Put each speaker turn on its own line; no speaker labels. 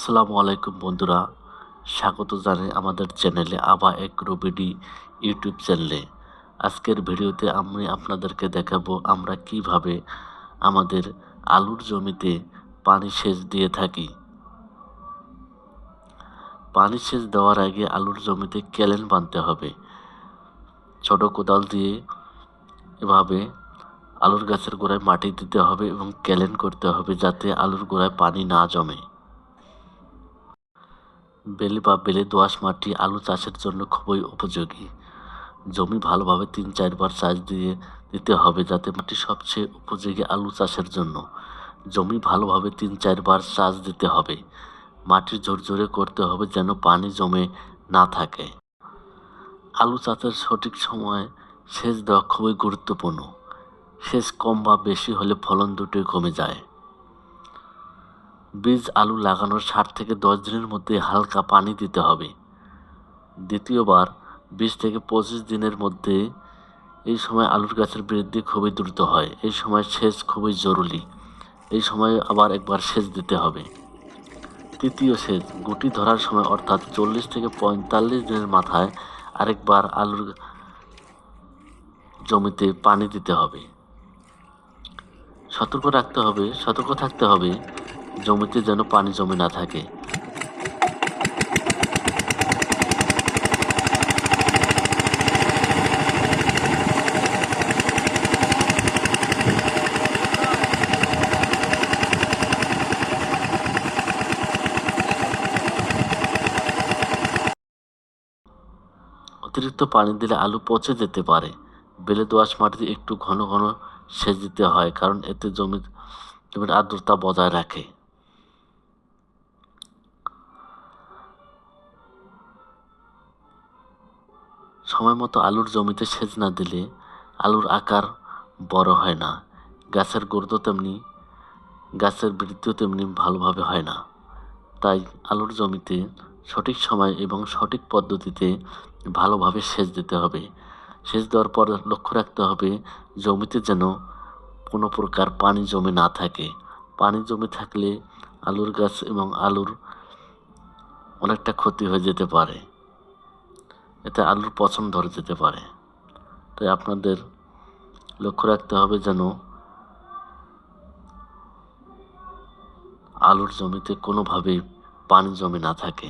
আসসালামু আলাইকুম বন্ধুরা। স্বাগত জানাই আমাদের চ্যানেলে আবা এগ্রোবিডি ইউটিউব চ্যানেলে। আজকের ভিডিওতে আমি আপনাদেরকে দেখাবো আমরা কীভাবে আমাদের আলুর জমিতে পানি সেচ দিয়ে থাকি। পানি সেচ দেওয়ার আগে আলুর জমিতে ক্যালেন বাঁধতে হবে। ছোট কোদাল দিয়ে এভাবে আলুর গাছের গোড়ায় মাটি দিতে হবে এবং ক্যালেন করতে হবে যাতে আলুর গোড়ায় পানি না জমে। বেলে বা বেলে দোআঁশ মাটি আলু চাষের জন্য খুবই উপযোগী। জমি ভালোভাবে তিন চারবার চাষ দিয়ে দিতে হবে যাতে মাটি সবচেয়ে উপযোগী আলু চাষের জন্য। জমি ভালোভাবে তিন চারবার চাষ দিতে হবে। মাটি ঝরঝরে করতে হবে যেন পানি জমে না থাকে। আলু চাষের সঠিক সময়ে সেচ দেওয়া খুবই গুরুত্বপূর্ণ। সেচ কম বা বেশি হলে ফলন দুটোই কমে যায়। বীজ আলু লাগানোর ষাট থেকে দশ দিনের মধ্যে হালকা পানি দিতে হবে। দ্বিতীয়বার বিশ থেকে পঁচিশ দিনের মধ্যে এই সময় আলুর গাছের বৃদ্ধি খুবই দ্রুত হয়। এই সময় সেচ খুবই জরুরি। এই সময় আবার একবার সেচ দিতে হবে। তৃতীয় সেচ, গুটি ধরার সময় অর্থাৎ চল্লিশ থেকে পঁয়তাল্লিশ দিনের মাথায় আরেকবার আলুর জমিতে পানি দিতে হবে। সতর্ক রাখতে হবে, সতর্ক থাকতে হবে জমিতে যেন পানি জমে না থাকে। অতিরিক্ত পানি দিলে আলু পচে যেতে পারে। বেলে দোআঁশ মাটিতে একটু ঘন ঘন সেচ দিতে হয়, কারণ এতে জমির জমির আর্দ্রতা বজায় রাখে। সময় মতো আলুর জমিতে সেচ না দিলে আলুর আকার বড় হয় না। গাছের গ্রোথও তেমনি, গাছের বৃদ্ধিও তেমনি ভালোভাবে হয় না। তাই আলুর জমিতে সঠিক সময় এবং সঠিক পদ্ধতিতে ভালোভাবে সেচ দিতে হবে। সেচ দেওয়ার পর লক্ষ্য রাখতে হবে জমিতে যেন কোনো প্রকার পানি জমে না থাকে। পানি জমে থাকলে আলুর গাছ এবং আলুর অনেকটা ক্ষতি হয়ে যেতে পারে। এতে আলুর পচন ধরে যেতে পারে। তাই আপনাদের লক্ষ্য রাখতে হবে যেন আলুর জমিতে কোনোভাবেই পানি জমে না থাকে।